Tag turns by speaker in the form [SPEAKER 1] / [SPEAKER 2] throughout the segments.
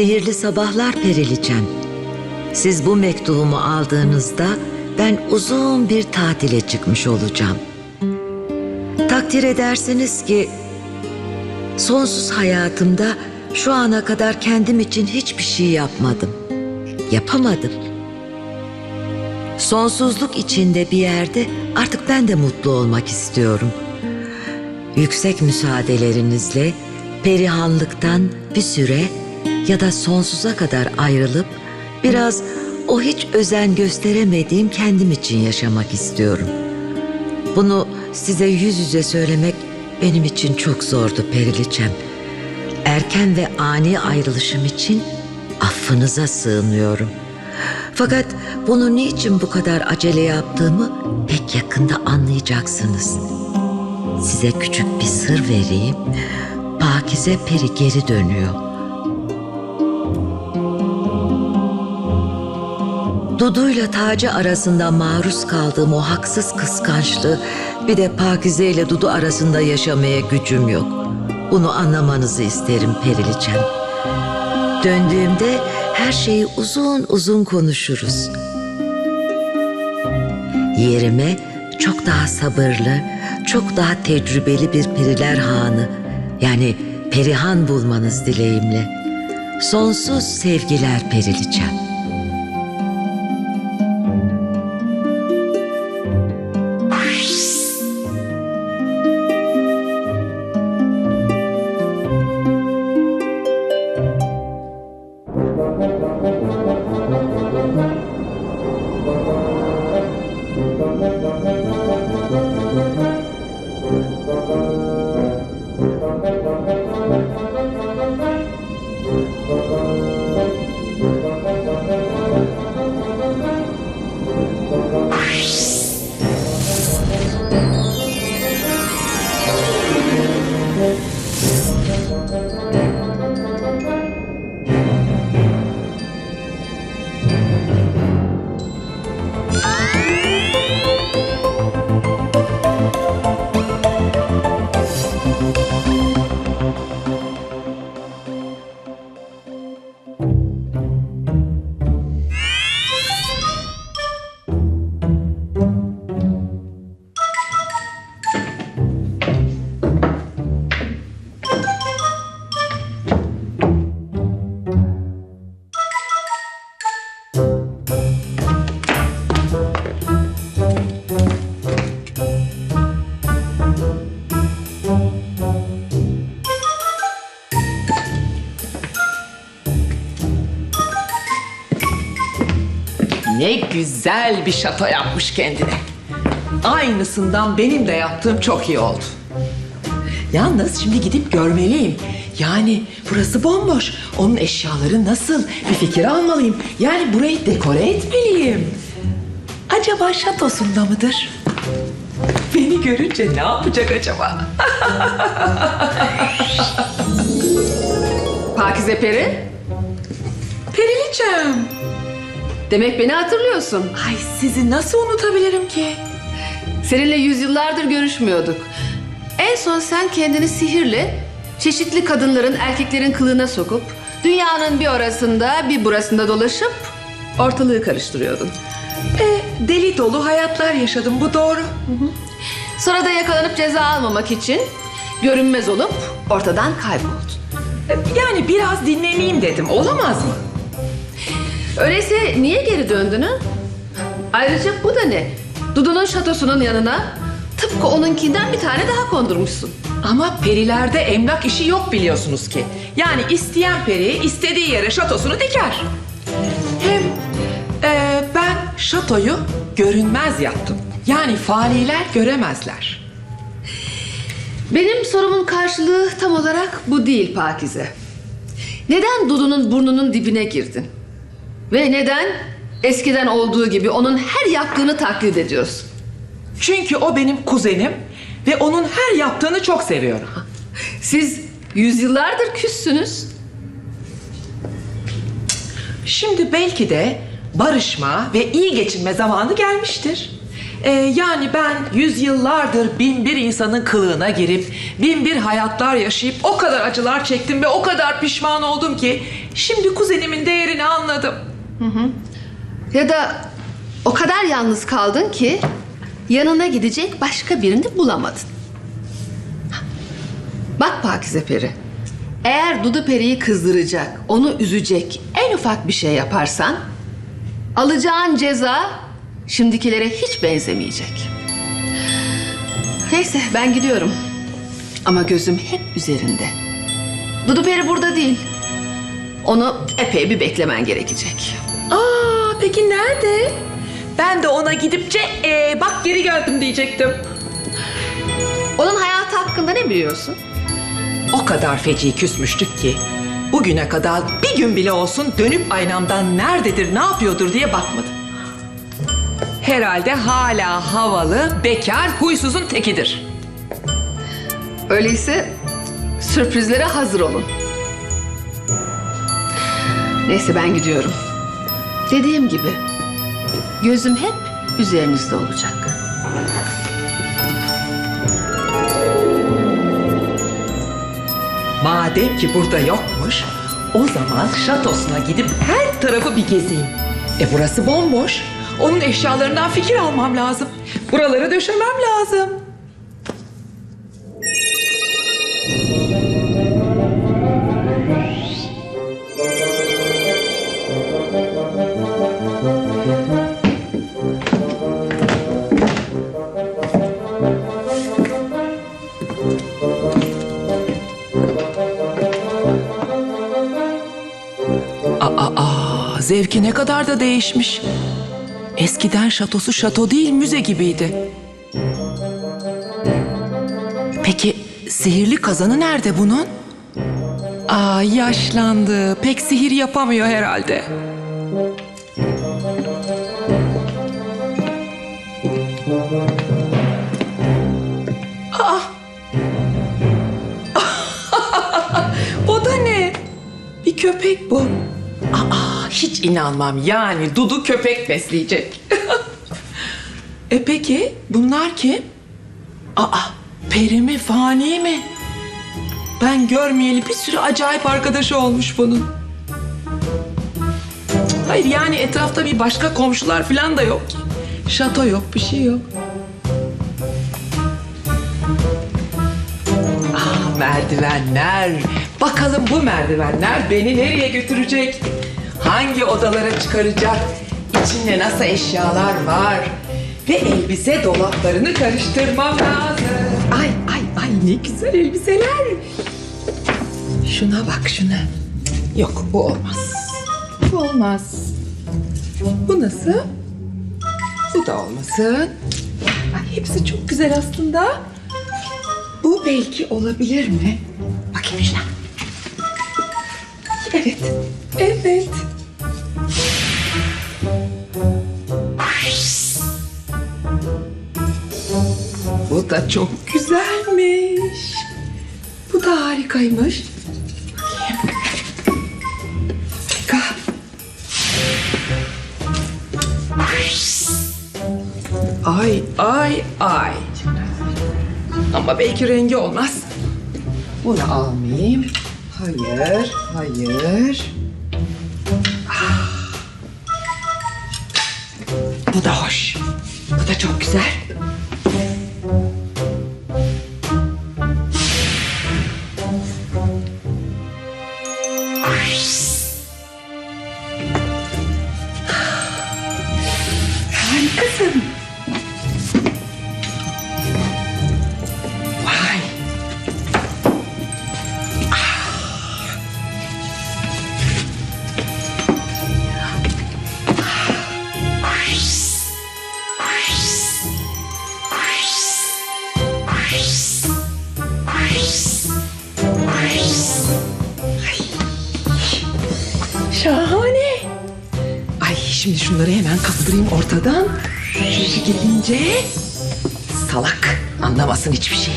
[SPEAKER 1] Sihirli sabahlar Perilicem. Siz bu mektubumu aldığınızda ben uzun bir tatile çıkmış olacağım. Takdir edersiniz ki sonsuz hayatımda şu ana kadar kendim için hiçbir şey yapmadım. Yapamadım. Sonsuzluk içinde bir yerde artık ben de mutlu olmak istiyorum. Yüksek müsaadelerinizle perihanlıktan bir süre ya da sonsuza kadar ayrılıp biraz o hiç özen gösteremediğim kendim için yaşamak istiyorum. Bunu size yüz yüze söylemek benim için çok zordu Periliçem. Erken ve ani ayrılışım için affınıza sığınıyorum. Fakat bunu niçin bu kadar acele yaptığımı pek yakında anlayacaksınız. Size küçük bir sır vereyim. Pakize Peri geri dönüyor. Dudu'yla Taci arasında maruz kaldığım o haksız kıskançlığı bir de Pakize ile Dudu arasında yaşamaya gücüm yok. Bunu anlamanızı isterim Periliçem. Döndüğümde her şeyi uzun uzun konuşuruz. Yerime çok daha sabırlı, çok daha tecrübeli bir periler hanı yani perihan bulmanız dileğimle. Sonsuz sevgiler Periliçem.
[SPEAKER 2] Ne güzel bir şato yapmış kendine. Aynısından benim de yaptığım çok iyi oldu. Yalnız şimdi gidip görmeliyim. Yani burası bomboş. Onun eşyaları nasıl? Bir fikir almalıyım. Yani burayı dekore etmeliyim. Acaba şatosunda mıdır? Beni görünce ne yapacak acaba?
[SPEAKER 3] Pakize Peri,
[SPEAKER 2] Periliçem.
[SPEAKER 3] Demek beni hatırlıyorsun.
[SPEAKER 2] Ay sizi nasıl unutabilirim ki?
[SPEAKER 3] Seninle yüzyıllardır görüşmüyorduk. En son sen kendini sihirle çeşitli kadınların erkeklerin kılığına sokup dünyanın bir orasında bir burasında dolaşıp ortalığı karıştırıyordun.
[SPEAKER 2] E, deli dolu hayatlar yaşadım bu doğru.
[SPEAKER 3] Sonra da yakalanıp ceza almamak için görünmez olup ortadan kayboldun.
[SPEAKER 2] E, Yani biraz dinleneyim dedim. Olamaz mı?
[SPEAKER 3] Öyleyse niye geri döndün ha? Ayrıca bu da ne? Dudu'nun şatosunun yanına tıpkı onunkinden bir tane daha kondurmuşsun.
[SPEAKER 2] Ama perilerde emlak işi yok biliyorsunuz ki. Yani isteyen peri istediği yere şatosunu diker. Hem e, ben şatoyu görünmez yaptım. Yani faniler göremezler.
[SPEAKER 3] Benim sorumun karşılığı tam olarak bu değil Pakize. Neden Dudu'nun burnunun dibine girdin? Ve neden eskiden olduğu gibi onun her yaptığını taklit ediyorsun?
[SPEAKER 2] Çünkü o benim kuzenim ve onun her yaptığını çok seviyorum.
[SPEAKER 3] Siz yüzyıllardır küssünüz.
[SPEAKER 2] Şimdi belki de barışma ve iyi geçinme zamanı gelmiştir. Ee, yani ben yüzyıllardır bin bir insanın kılığına girip bin bir hayatlar yaşayıp o kadar acılar çektim ve o kadar pişman oldum ki şimdi kuzenimin değerini anladım.
[SPEAKER 3] Ya da o kadar yalnız kaldın ki yanına gidecek başka birini bulamadın. Bak Pakize Peri. Eğer Dudu Peri'yi kızdıracak, onu üzecek en ufak bir şey yaparsan alacağın ceza şimdikilere hiç benzemeyecek. Neyse ben gidiyorum. Ama gözüm hep üzerinde. Dudu Peri burada değil. Onu epey bir beklemen gerekecek.
[SPEAKER 2] Aa peki nerede? Ben de ona gidipçe ee, bak geri geldim diyecektim.
[SPEAKER 3] Onun hayatı hakkında ne biliyorsun?
[SPEAKER 2] O kadar feci küsmüştük ki bugüne kadar bir gün bile olsun dönüp aynamdan nerededir, ne yapıyordur diye bakmadım. Herhalde hala havalı, bekar, huysuzun tekidir.
[SPEAKER 3] Öyleyse sürprizlere hazır olun. Neyse ben gidiyorum. Dediğim gibi gözüm hep üzerinizde olacak.
[SPEAKER 2] Madem ki burada yokmuş, o zaman şatosuna gidip her tarafı bir gezeyim. E burası bomboş. Onun eşyalarından fikir almam lazım. Buraları döşemem lazım. Zevki ne kadar da değişmiş. Eskiden şatosu şato değil müze gibiydi. Peki sihirli kazanı nerede bunun? Aa yaşlandı. Pek sihir yapamıyor herhalde. Aa! o da ne? Bir köpek bu. Aa hiç inanmam. Yani Dudu köpek besleyecek. e peki bunlar kim? Aa peri mi fani mi? Ben görmeyeli bir sürü acayip arkadaşı olmuş bunun. Hayır yani etrafta bir başka komşular falan da yok ki. Şato yok bir şey yok. Ah merdivenler. Bakalım bu merdivenler beni nereye götürecek? Hangi odalara çıkaracak? İçinde nasıl eşyalar var? Ve elbise dolaplarını karıştırmam lazım. Ay ay ay ne güzel elbiseler. Şuna bak şuna. Yok bu olmaz. Bu olmaz. Bu nasıl? Bu da olmasın. Ay, hepsi çok güzel aslında. Bu belki olabilir mi? Bakayım şuna. Evet. Evet. Bu da çok güzelmiş. Bu da harikaymış. Harika. Ay ay ay. Ama belki rengi olmaz. Bunu almayayım. Hayır, hayır. Bu da hoş. Bu da çok güzel. Şimdi şunları hemen kaldırayım ortadan. Şöyle gidince salak anlamasın hiçbir şey.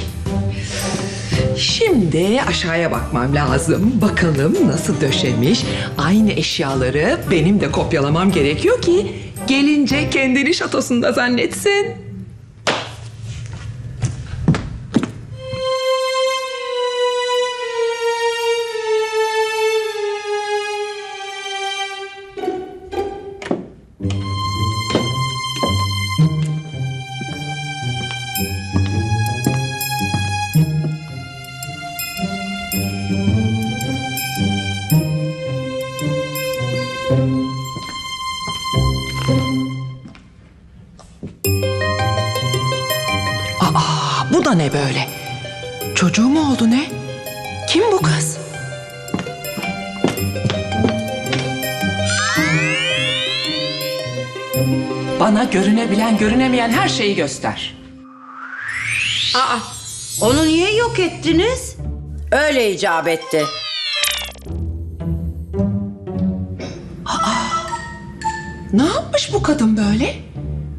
[SPEAKER 2] Şimdi aşağıya bakmam lazım. Bakalım nasıl döşemiş. Aynı eşyaları benim de kopyalamam gerekiyor ki gelince kendini şatosunda zannetsin. Bana görünebilen, görünemeyen her şeyi göster.
[SPEAKER 4] Aa, onu niye yok ettiniz? Öyle icap etti.
[SPEAKER 2] Ne yapmış bu kadın böyle?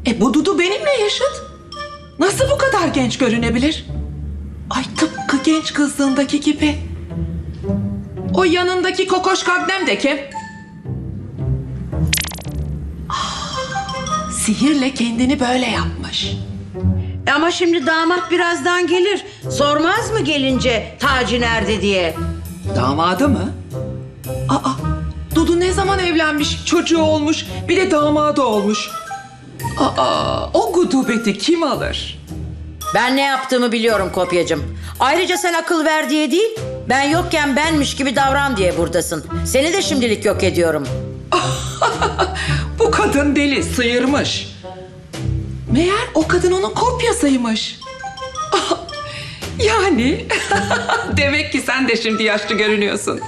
[SPEAKER 2] E bu Dudu benimle yaşıt. Nasıl bu kadar genç görünebilir? Ay tıpkı genç kızlığındaki gibi. O yanındaki kokoş Kagnem de kim? Sihirle kendini böyle yapmış.
[SPEAKER 4] Ama şimdi damat birazdan gelir. Sormaz mı gelince Taci nerede diye?
[SPEAKER 2] Damadı mı? Aa, Dudu ne zaman evlenmiş, çocuğu olmuş, bir de damadı olmuş. Aa, o gudubeti kim alır?
[SPEAKER 4] Ben ne yaptığımı biliyorum kopyacım. Ayrıca sen akıl ver diye değil, ben yokken benmiş gibi davran diye buradasın. Seni de şimdilik yok ediyorum.
[SPEAKER 2] Bu kadın deli, sıyırmış. Meğer o kadın onun kopyasıymış. Yani demek ki sen de şimdi yaşlı görünüyorsun.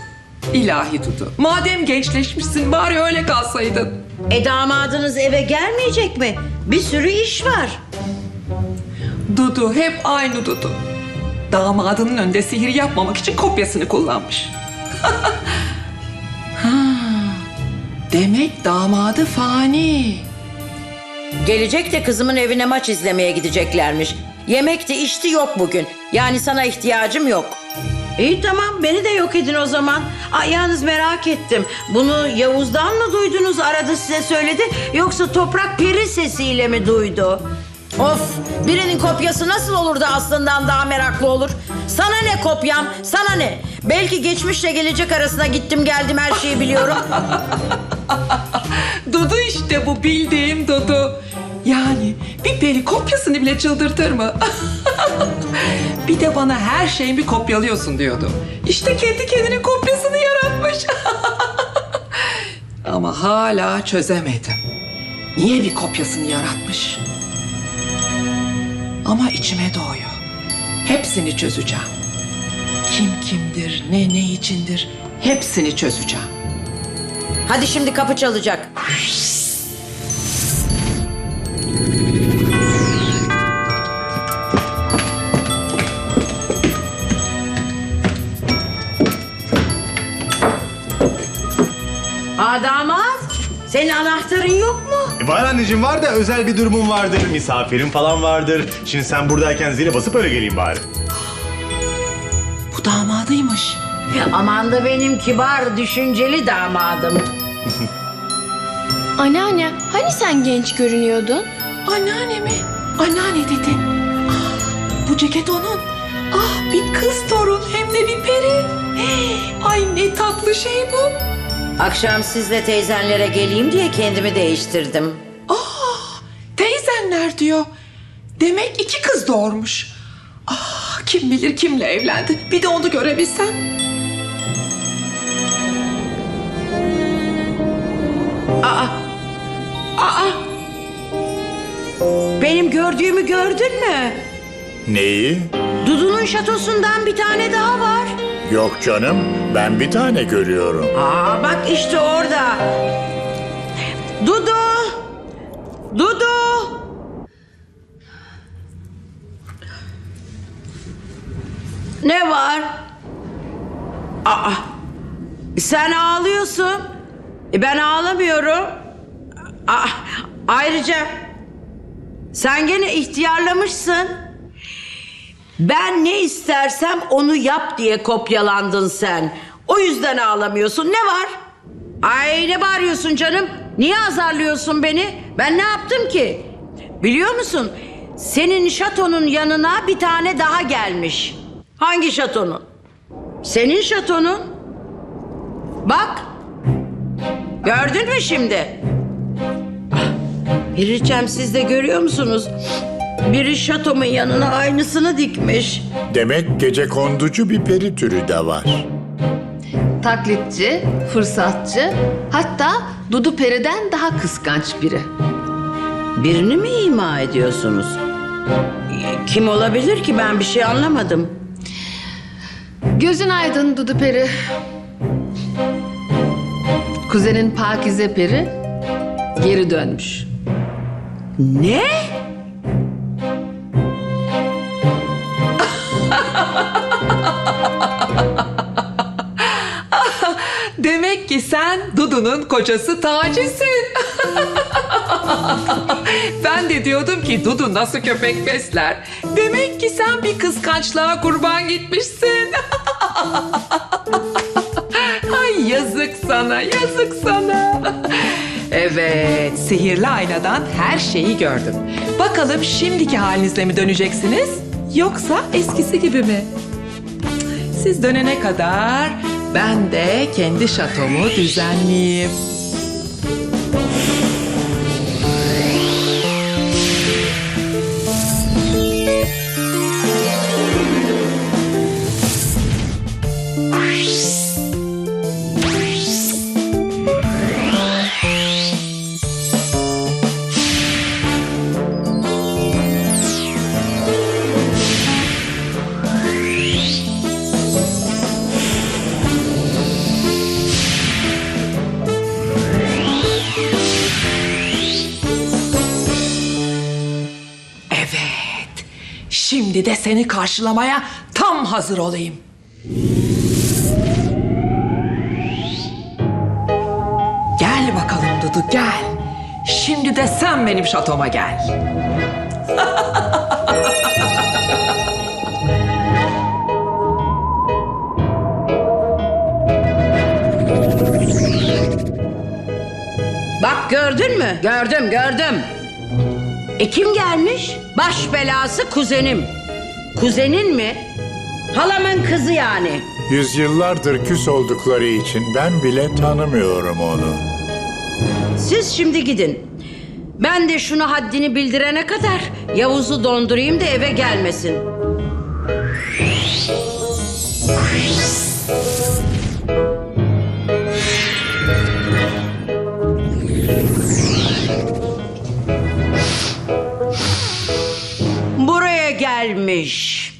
[SPEAKER 2] İlahi Dudu. Madem gençleşmişsin bari öyle kalsaydın.
[SPEAKER 4] E damadınız eve gelmeyecek mi? Bir sürü iş var.
[SPEAKER 2] Dudu hep aynı Dudu. Damadının önünde sihir yapmamak için kopyasını kullanmış. Demek damadı fani.
[SPEAKER 4] Gelecek de kızımın evine maç izlemeye gideceklermiş. Yemekti içti yok bugün. Yani sana ihtiyacım yok. İyi tamam beni de yok edin o zaman. Ay, yalnız merak ettim. Bunu Yavuz'dan mı duydunuz aradı size söyledi yoksa toprak peri sesiyle mi duydu? Of birinin kopyası nasıl olur da aslından daha meraklı olur? Sana ne kopyam sana ne? Belki geçmişle gelecek arasına gittim geldim her şeyi biliyorum.
[SPEAKER 2] Dudu işte bu bildiğim Dudu. Yani bir peri kopyasını bile çıldırtır mı? bir de bana her şeyimi kopyalıyorsun diyordu. İşte kendi kendinin kopyasını yaratmış. Ama hala çözemedim. Niye bir kopyasını yaratmış? Ama içime doğuyor. Hepsini çözeceğim. Kim kimdir, ne ne içindir hepsini çözeceğim.
[SPEAKER 4] Hadi şimdi kapı çalacak. Aa damat, senin anahtarın yok?
[SPEAKER 5] Var anneciğim var da özel bir durumum vardır, misafirim falan vardır. Şimdi sen buradayken zile basıp öyle geleyim bari.
[SPEAKER 2] Bu damadıymış.
[SPEAKER 4] Aman da benim kibar, düşünceli damadım.
[SPEAKER 6] Anneanne, hani sen genç görünüyordun?
[SPEAKER 2] Anneanne mi? Anneanne dedi. Ah, bu ceket onun. Ah bir kız torun hem de bir peri. Hey, Ay ne tatlı şey bu.
[SPEAKER 4] Akşam sizle teyzenlere geleyim diye kendimi değiştirdim.
[SPEAKER 2] Ah teyzenler diyor. Demek iki kız doğurmuş. Ah kim bilir kimle evlendi. Bir de onu görebilsem.
[SPEAKER 4] Benim gördüğümü gördün mü?
[SPEAKER 7] Neyi?
[SPEAKER 4] Dudu'nun şatosundan bir tane daha var.
[SPEAKER 7] Yok canım, ben bir tane görüyorum.
[SPEAKER 4] Aa bak işte orada. Dudu! Dudu! Ne var? Aa, sen ağlıyorsun. E, ben ağlamıyorum. Aa, ayrıca sen gene ihtiyarlamışsın. Ben ne istersem onu yap diye kopyalandın sen. O yüzden ağlamıyorsun. Ne var? Ay ne bağırıyorsun canım? Niye azarlıyorsun beni? Ben ne yaptım ki? Biliyor musun? Senin şatonun yanına bir tane daha gelmiş. Hangi şatonun? Senin şatonun. Bak. Gördün mü şimdi? Piricem siz de görüyor musunuz? Biri şatomun yanına aynısını dikmiş.
[SPEAKER 7] Demek gece konducu bir peri türü de var.
[SPEAKER 3] taklitçi, fırsatçı, hatta Dudu Peri'den daha kıskanç biri.
[SPEAKER 4] Birini mi ima ediyorsunuz? Kim olabilir ki ben bir şey anlamadım.
[SPEAKER 3] Gözün aydın Dudu Peri. Kuzenin Pakize Peri geri dönmüş.
[SPEAKER 4] Ne?
[SPEAKER 2] Demek ki sen Dudu'nun kocası Taci'sin. ben de diyordum ki Dudu nasıl köpek besler. Demek ki sen bir kıskançlığa kurban gitmişsin. Ay yazık sana, yazık sana. Evet, sihirli aynadan her şeyi gördüm. Bakalım şimdiki halinizle mi döneceksiniz? Yoksa eskisi gibi mi? Siz dönene kadar ben de kendi şatomu düzenleyeyim. Şimdi de seni karşılamaya tam hazır olayım. Gel bakalım Dudu gel. Şimdi de sen benim şatoma gel.
[SPEAKER 4] Bak gördün mü? Gördüm gördüm. E kim gelmiş? Baş belası kuzenim. Kuzenin mi? Halamın kızı yani.
[SPEAKER 7] Yüzyıllardır küs oldukları için ben bile tanımıyorum onu.
[SPEAKER 4] Siz şimdi gidin. Ben de şunu haddini bildirene kadar Yavuz'u dondurayım da eve gelmesin. Gelmiş.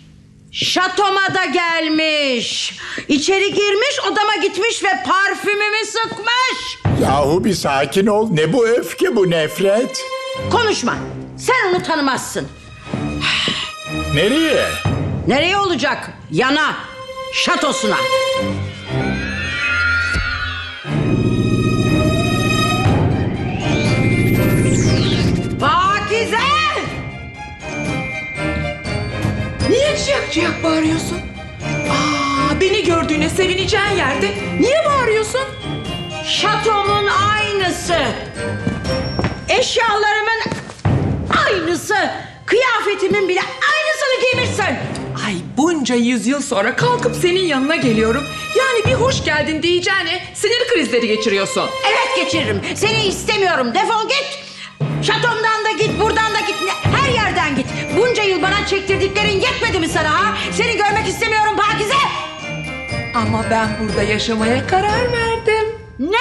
[SPEAKER 4] Şatoma da gelmiş. İçeri girmiş, odama gitmiş ve parfümümü sıkmış.
[SPEAKER 7] Yahu bir sakin ol. Ne bu öfke bu nefret?
[SPEAKER 4] Konuşma. Sen onu tanımazsın.
[SPEAKER 7] Nereye?
[SPEAKER 4] Nereye olacak? Yana. Şatosuna.
[SPEAKER 2] Niye ciyak ciyak bağırıyorsun? Aa, beni gördüğüne sevineceğin yerde niye bağırıyorsun?
[SPEAKER 4] Şatomun aynısı. Eşyalarımın aynısı. Kıyafetimin bile aynısını giymişsin.
[SPEAKER 2] Ay bunca yüzyıl sonra kalkıp senin yanına geliyorum. Yani bir hoş geldin diyeceğine sinir krizleri geçiriyorsun.
[SPEAKER 4] Evet geçiririm. Seni istemiyorum. Defol git. Şatomdan da git, buradan da git. Yerden git. Bunca yıl bana çektirdiklerin yetmedi mi sana ha? Seni görmek istemiyorum Pakize.
[SPEAKER 2] Ama ben burada yaşamaya karar verdim.
[SPEAKER 4] Ne?